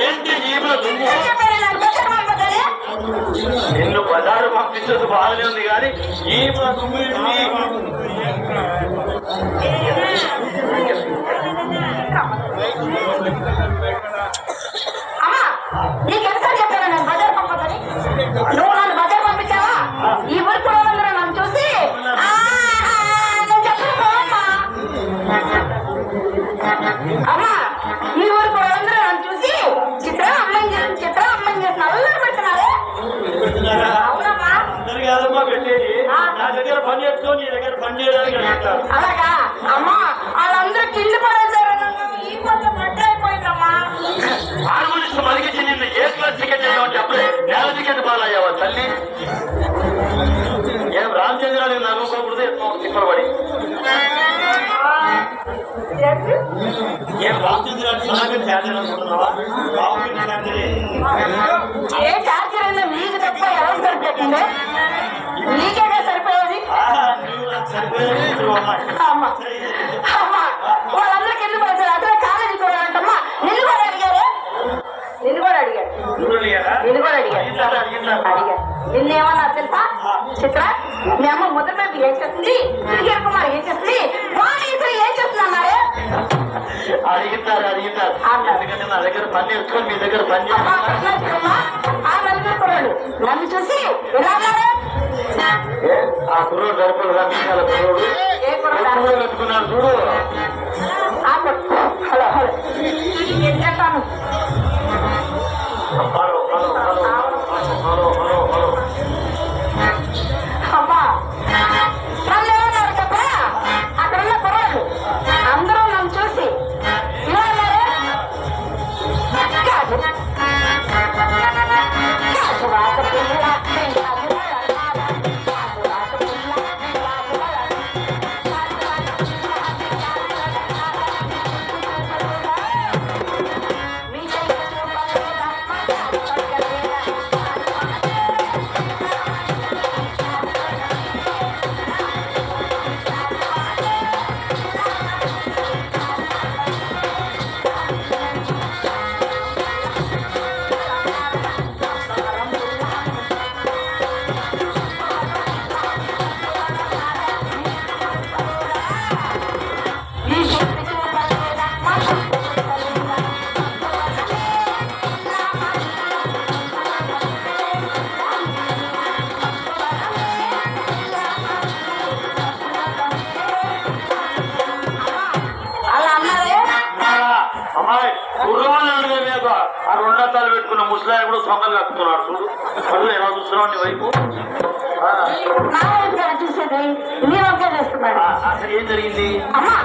ఏంటి నిన్ను బజారు పంపించదు బాగానే ఉంది కానీ ఈ నీ దగ్గర పని చేయడానికి అంటారు అలాగా? అమ్మా వాళ్ళందరూ కింద పడేశారు ఈ కొంత మడ్డ అయిపోయిందమ్మా. ఆర్మనిస్ట్ మలిగించి నిన్ను ఏ క్లాస్ టికెట్ చేయమంటే అప్పుడే నేల టికెట్ పాలయ్యావా తల్లి? ఏం రామచంద్రాన్ని నమ్ముకోకూడదు ఎంతో తిప్పబడి ఏంటి? ఏం రామచంద్రాన్ని సలహా చేయాలనుకుంటున్నావా బాగుంది నాకంటే. ఏ ఛార్జర్ అయినా మీకు తప్ప ఎవరు సరిపెట్టింది? ఎందుకంటే నా దగ్గర పని నేర్చుకొని మీ దగ్గర పని నన్ను చూసి ఆ కుర్రోడు గడపలు రమ్మించాల కుర్రోడు. కట్టుకున్నాడు చూడు. Hello hello. పెట్టుకున్న ముసలాయి కూడా సొంగలు కట్టుకున్నాడు చూడు. అడుగు ఎలా చూస్తున్నావు వైపు? అసలు ఏం జరిగింది? అమ్మా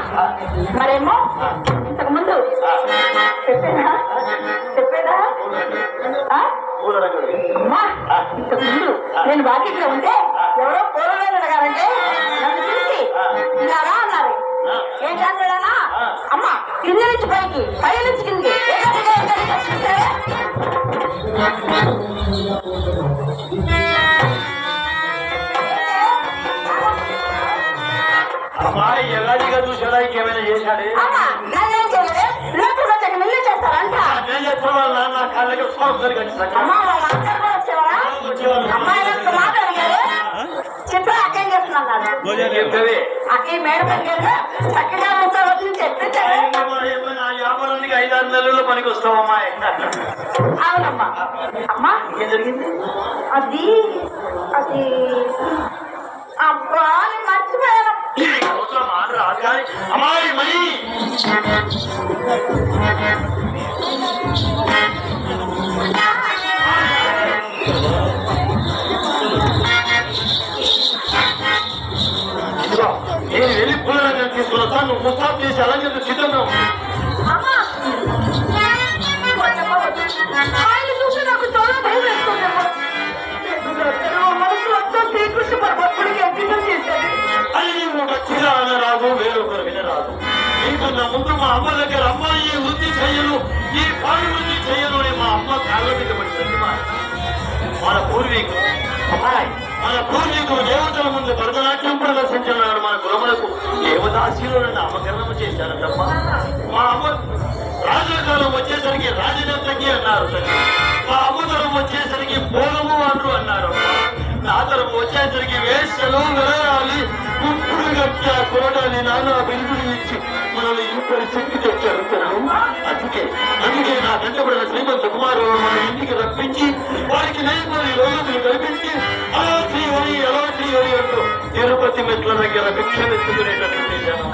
మరేమో? ఇంతకు ముందు చెప్పేదా చెప్పేదా. అమ్మా ఇంతకు ముందు నేను వాకిట్లో ఉంటే ఎవరో పూలవేలు అడగాలంటే నన్ను చూసి ఇలా రా అన్నారు. ఏం చేస్తాడనా అమ్మా కింద నుంచి పైకి పై నుంచి కిందకి. అక్కే మేడ చక్కగా వ్యాపారానికి ఐదు ఆరు నెలల్లో పనికి వస్తావు అవునమ్మా అమ్మా ఏం జరిగింది అది అది అబ్బా నేను మర్చిపోయాను అమ్మాయి మరి నేను వెళ్ళి పూల తీసుకున్నా నువ్వు ముస్తాబ్ చేసి అలాగే సిద్ధంగా ఉంది వేరొకరు వినరాదు. నీకు నా ముందు మా అమ్మ దగ్గర అమ్మాయి వృద్ధి చెయ్యను ఈ పార్లమెంట్ చేయలోనే మా అమ్మ కాళ్ళ మీద మన పూర్వీకులు మన పూర్వీకులు దేవతల ముందు భరతనాట్యం ప్రదర్శించారు మన గురములకు. దేవదాశీలను నామకరణం చేశారు తప్ప. మా అమ్మ రాజకాలం వచ్చేసరికి రాజనేతకి అన్నారు మా అమ్మతరం వచ్చేసరికి పోలము అంటూ అన్నారు నా తరం వచ్చేసరికి వేషలు వెరాలి గుంపుడు గట్ట నానా బిల్లులు ఇచ్చి మనల్ని ఈ పరిస్థితికి తెచ్చారు తల్లి అందుకే అందుకే నా వెంటబడిన శ్రీమంత కుమారు మన ఇంటికి రప్పించి వారికి లేని లోకములు కల్పించి అలా శ్రీహరి అలా శ్రీహరి అంటూ తిరుపతి మెట్ల దగ్గర భిక్షమెత్తుకునేటట్టు చేశాను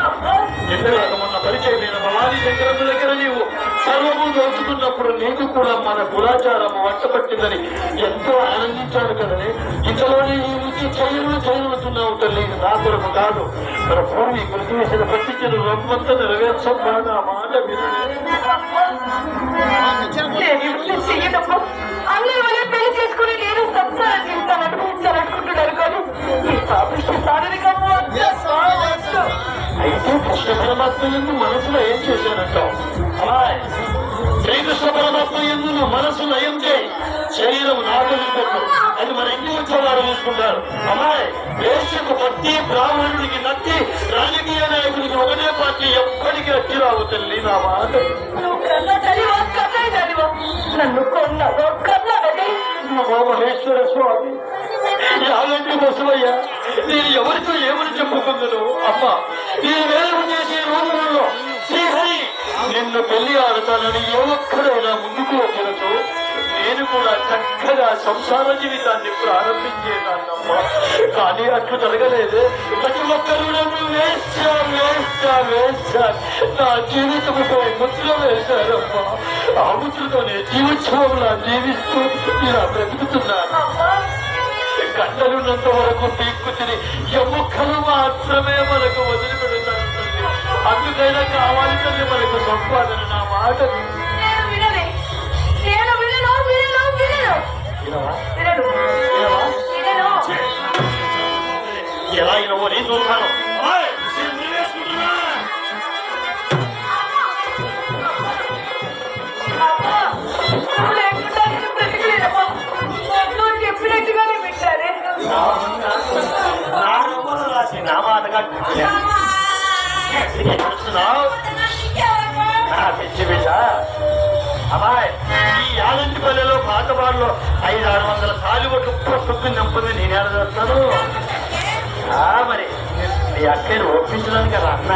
ఎంతగాక మొన్న పరిచయమైన భవానీ శంకరము దగ్గర నీవు సర్వము దోచుకున్నప్పుడు నీకు కూడా మన కులాచారము వంట పట్టిందని ఎంతో ఆనందించాడు కదనే. ఇంతలోనే ఈ రుచి చైలు చైలుతున్నావు తల్లి. ఇది నా కొరకు కాదు. మన పూర్వీకులు చేసిన ప్రతిజ్ఞను రొమ్మంత నెరవేర్చమ్మా నా మాట పెళ్ళి చేసుకుని నేను సంసారం చేస్తాను అనుభవించాలనుకుంటున్నారు కానీ ఈ పాపిష్టి శారీరకము అయితే కృష్ణ పరమాత్మ ఎందు మనసులో ఏం చేశానంటావు శ్రీకృష్ణ పరమాత్మ ఎందు నువ్వు మనసు నయం చేయి? శరీరం నాకు పెట్టు అది మన ఇంటి వచ్చేవారు చూసుకుంటారు. అమ్మాయి దేశకు భక్తి బ్రాహ్మణుడికి నత్తి రాజకీయ నాయకుడికి ఒకటే పార్టీ ఎప్పటికీ వచ్చి రావు తల్లి నా మాట కన్న మహేశ్వర స్వామి యాగంటి బసవయ్య నేను ఎవరితో ఏమని చెప్పుకుందును? అమ్మ నేను వేలం చేసే రోజులలో శ్రీహరి నిన్ను పెళ్ళి ఆడతానని ఏ ఒక్కడైనా ముందుకు వచ్చినచో నేను కూడా చక్కగా సంసార జీవితాన్ని ప్రారంభించేదాన్నమ్మా. కానీ అట్లు జరగలేదు. ప్రతి ఒక్కరు నన్ను వేస్తా వేస్తా వేస్తా నా జీవితంతో ముద్ర వేశారమ్మా. ఆ ముద్రతోనే జీవోత్సవంలా జీవిస్తూ ఇలా బ్రతుకుతున్నాను. గంటలున్నంత వరకు పీక్కు తిని ఎముకలు మాత్రమే మనకు వదిలిపెడతాను అందుకైనా కావాలి తల్లి మనకు సంపాదన నా మాట బ్రతకలేనమ్మా. నువ్వు చెప్పినట్టుగానే వింటానే. నా మాట. పల్లెలో ఐదు ఆరు వందల తాలిబొట్టు పుట్టుకు నింపుంది నేనేడ చేస్తాను. ఆ మరి. మీ అక్కని ఒప్పించడానికి కదా అన్న.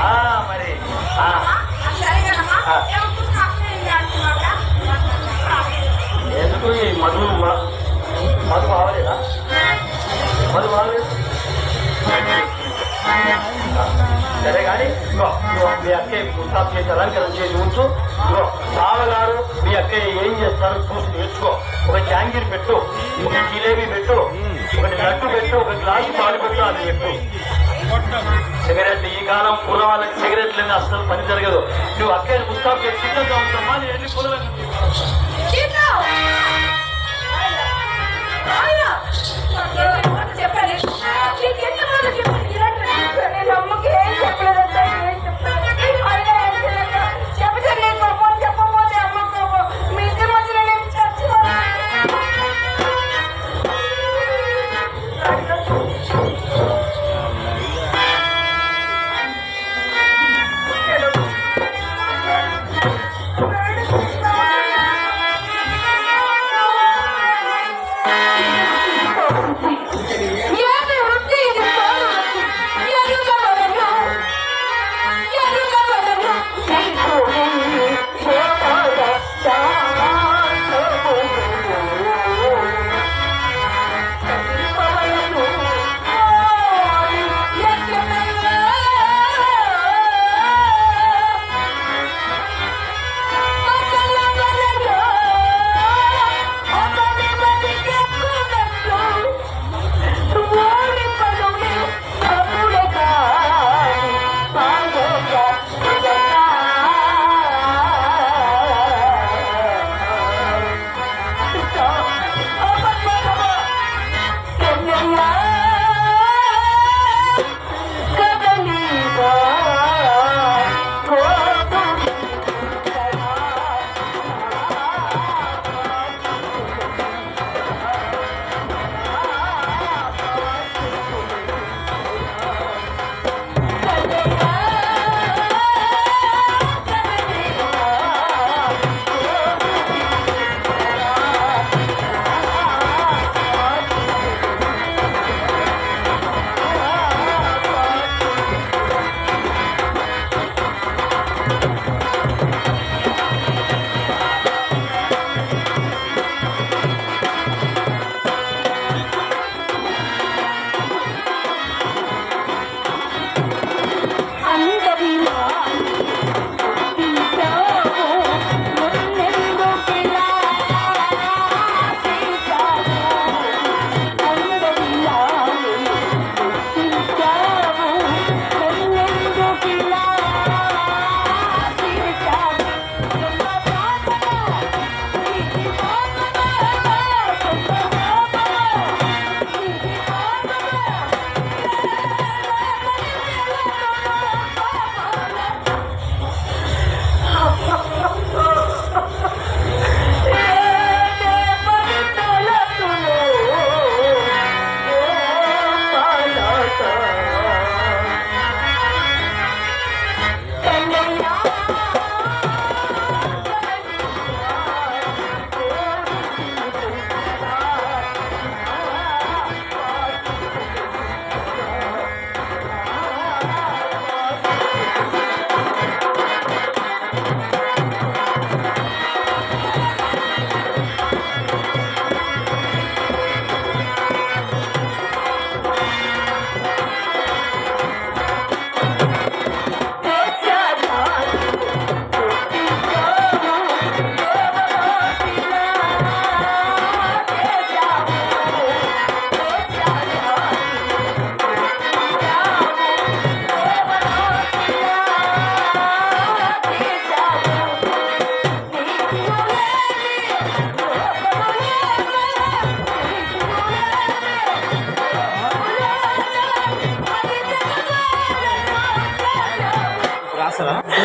ఆ మరి. ఆ. ఎందుకు ఈ మధు మధు బాగలేదా మధు బాగలేదు సరే కానీ ఇగో ఇగో మీ అక్కయ్య గుర్తాపు చేసి అలంకరణ చేసి ఉంచు ఇగో బావగారు మీ అక్కయ్య ఏం చేస్తారు చూసి నేర్చుకో ఒక జాంగీర్ పెట్టు ఒక జిలేబీ పెట్టు ఒకటి లడ్డు పెట్టు ఒక గ్లాసు పాలు పెట్టు అది చెప్పు సిగరెట్ ఈ కాలం పూల వాళ్ళకి సిగరెట్లు అనేది అసలు పని జరగదు నువ్వు అక్కయ్య ముస్తాబు చేసి సిద్ధంగా ఉంటామా నేను వెళ్ళి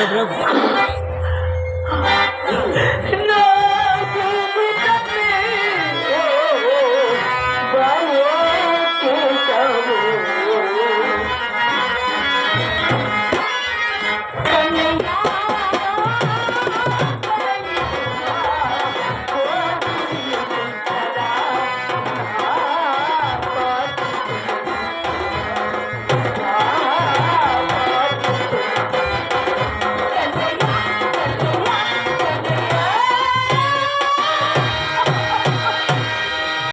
branco.